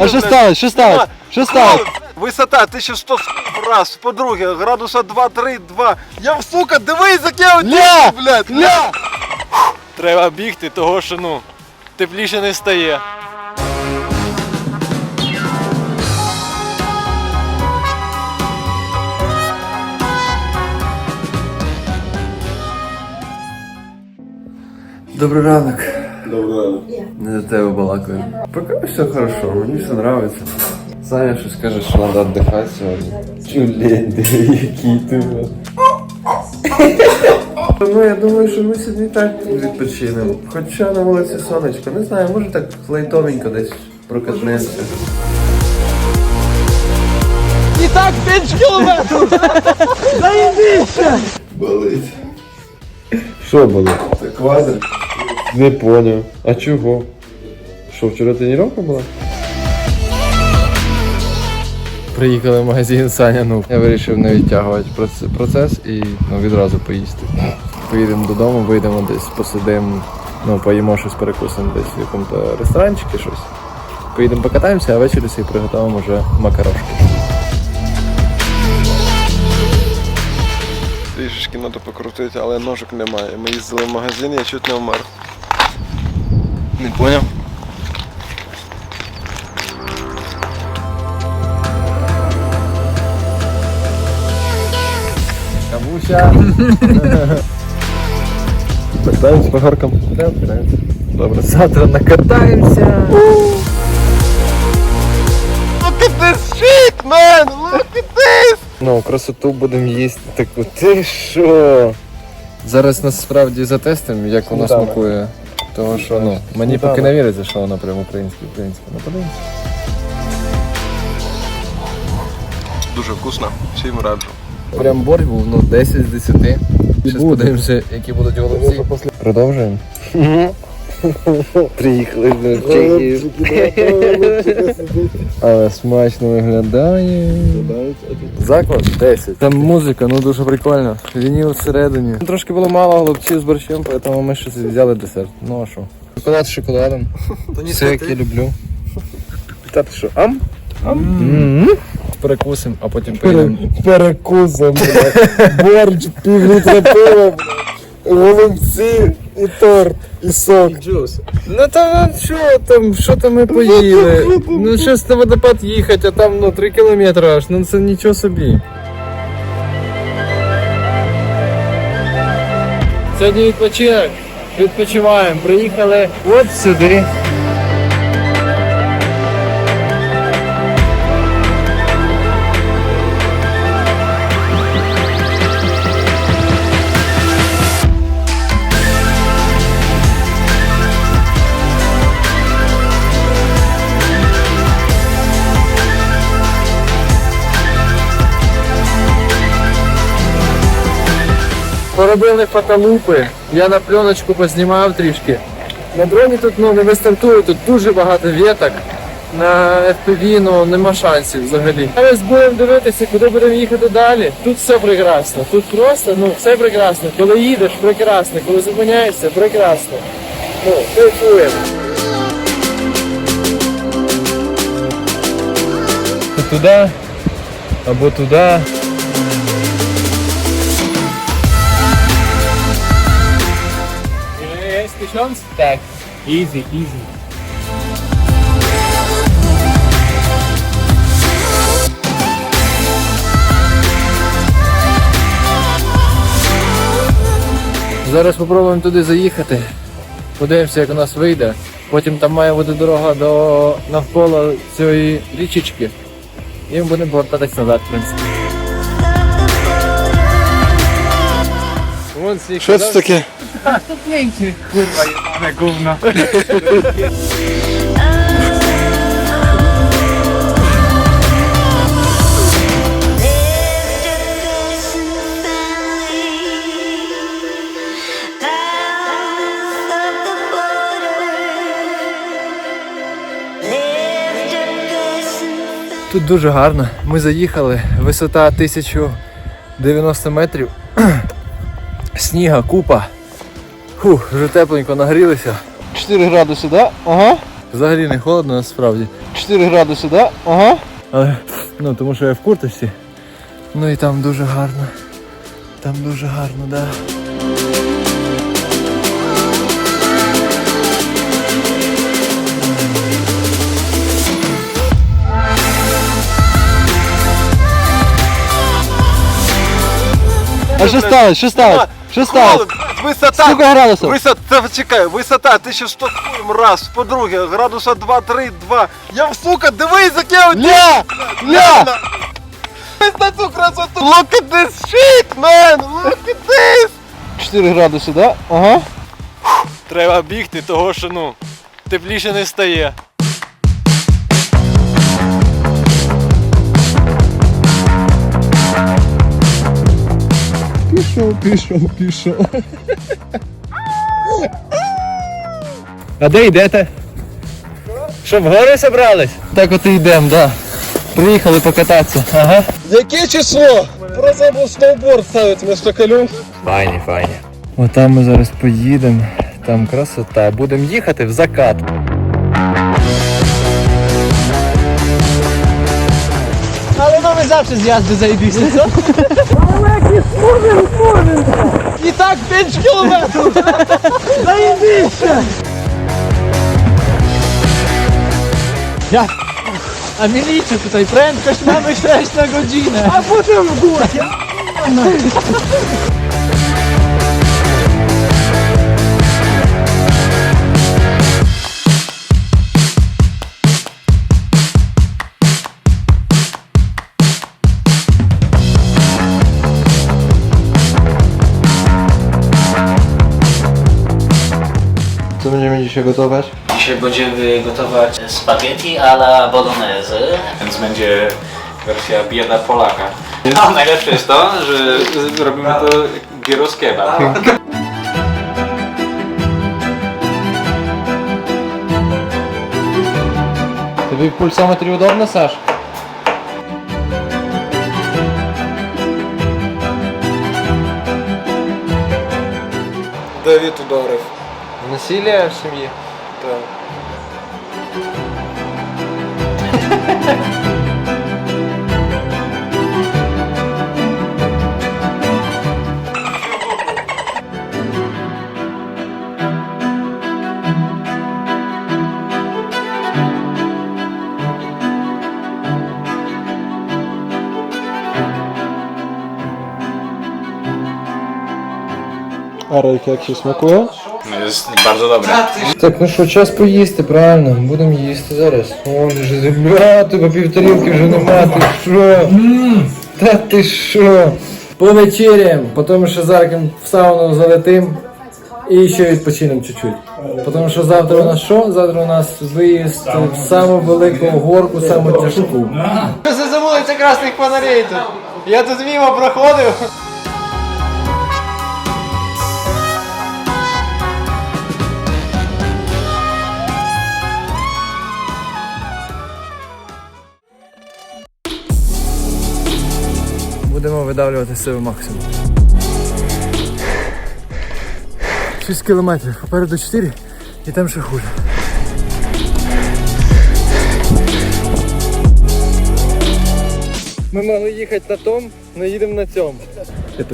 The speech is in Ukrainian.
А що сталося? Що сталося? Що сталося? Висота 1100 раз, по-друге, градуса 2-3, 2. Я, сука, дивись, як я Ля! блядь. Ля! Треба бігти, того що ну тепліше не стає. Добрий ранок. Добрий ранок. Не до тебе балакаю. Поки все хорошо, мені все нравится. Саня щось каже, що треба віддихати сьогодні. Чулень, який ти. Ну, я думаю, що ми сьогодні так відпочинемо. Хоча на вулиці сонечко, не знаю, може так лайтовенько десь прокатнемося. І так 5 кілометрів! Болить. Що болить? Це квадр. Не поняв. А чого? Що, вчора тренування була? Приїхали в магазин Саня, ну я вирішив не відтягувати процес і ну, відразу поїсти. Поїдемо додому, вийдемо десь, посидимо, ну, поїмо щось перекусимо десь в якому-то ресторанчику щось. Поїдемо покатаємося, а ввечері собі приготуємо вже макарошки. Трішечки треба покрутити, але ножик немає. Ми їздили в магазин, я чуть не вмер. Не поняв? Кавуся. Катаємось по горкам. Добре, завтра накатаємося. Look at this shit, man! Look at this! Ну, красоту будемо їсти таку. Ти що? Зараз насправді затестимо, як вона Сметана. смакує. Тому що ну, мені Сметана. поки не віриться, що вона прям українська українська. Ну подивимось. Дуже вкусно, всім раджу. Прям борщ був, ну 10 з 10. Зараз подивимося, які будуть голубці. Продовжуємо. Приїхали до Чехії. Але смачно виглядає. Заклад 10. Там музика, ну дуже прикольно. Вініл всередині. Трошки було мало голубців з борщем, тому ми щось взяли десерт. Ну а що? Шоколад з шоколадом. Все як я люблю. Та ти що, ам? Ам? Перекусимо, а потім поїдемо. Перекусом, борщ, пів літра пива, голубці і торт, і сок. Ну там що там, що там ми поїли? Ну щось на водопад їхати, а там ну 3 кілометри аж, ну це нічого собі. Сьогодні відпочинок. Відпочиваємо. Приїхали от сюди. Поробили фотолупи. Я на пленочку познімав трішки. На дроні тут ну, не вистартує, тут дуже багато віток. На FPV ну, нема шансів взагалі. Зараз будемо дивитися, куди будемо їхати далі. Тут все прекрасно. Тут просто ну, все прекрасно. Коли їдеш, прекрасно. Коли зупиняєшся, прекрасно. Ну, кайфуємо. Туди або туди. Jest tysiąc? Tak. Easy, easy. Зараз спробуємо туди заїхати. Подивимося, як у нас вийде. Потім там має бути дорога до навколо цієї річечки. І ми будемо повертатись назад, в принципі. Вон. Що це таке? Ale gówno. Тут дуже гарно. Ми заїхали. Висота 1090 метрів. Сніга, купа. Фух, вже тепленько нагрілися. 4 градуси, да? Ага. Взагалі не холодно насправді. 4 градуси, да? Ага. Але, ну, тому що я в курточці. Ну і там дуже гарно. Там дуже гарно, да. А що сталося? Що сталося? Що сталося? Висота. Скільки градусів? Висота, чекай, висота 1100 раз. По-друге, градуса 2, 3, 2. Я, сука, дивись, як я Ля! Ля! Дивись на цю красоту. Look at this shit, man. Look at this. 4 градуси, да? Ага. Треба бігти, того що ну, тепліше не стає. Пішов, пішов, пішов. А де йдете? Що, в гори зібрались? Так от і йдемо, да. Приїхали покататися. Ага. Яке число? Просто був сноуборд ставити вместо колес. Файні, файні. Отам ми зараз поїдемо. Там красота. Будемо їхати в закат. Але ну ви завжди з язди заїбіся, co? І так 5 кілометрів! Заїбіся! Ja, a mieliście tutaj prędkość mamy 6 na godzinę. A potem w górę. dzisiaj gotować? Dzisiaj będziemy gotować spaghetti alla bolognese. Więc będzie wersja bieda Polaka. A najlepsze jest to, że robimy to gyros kebab. Тобі в пульсометрі удобно, Саш? Дев'ять ударів. Насилие в сім'ї? Так. Арик, як ще смакує? Jest bardzo dobre. Так, ну що, час поїсти, правильно? Будемо їсти зараз. О, вже земля, тебе півторілки вже нема, ти що? Та ти що? Повечеряємо, потім ще зараз в сауну залетим і ще відпочинемо чуть-чуть. Тому що завтра у нас що? Завтра у нас виїзд в саму велику горку, саму тяжку. Це за вулиця красних фонарей тут. Я тут мимо проходив. Будемо видавлювати себе максимум. 6 кілометрів, попереду 4 і там ще хуже. Ми могли їхати на том, але їдемо на цьому. Це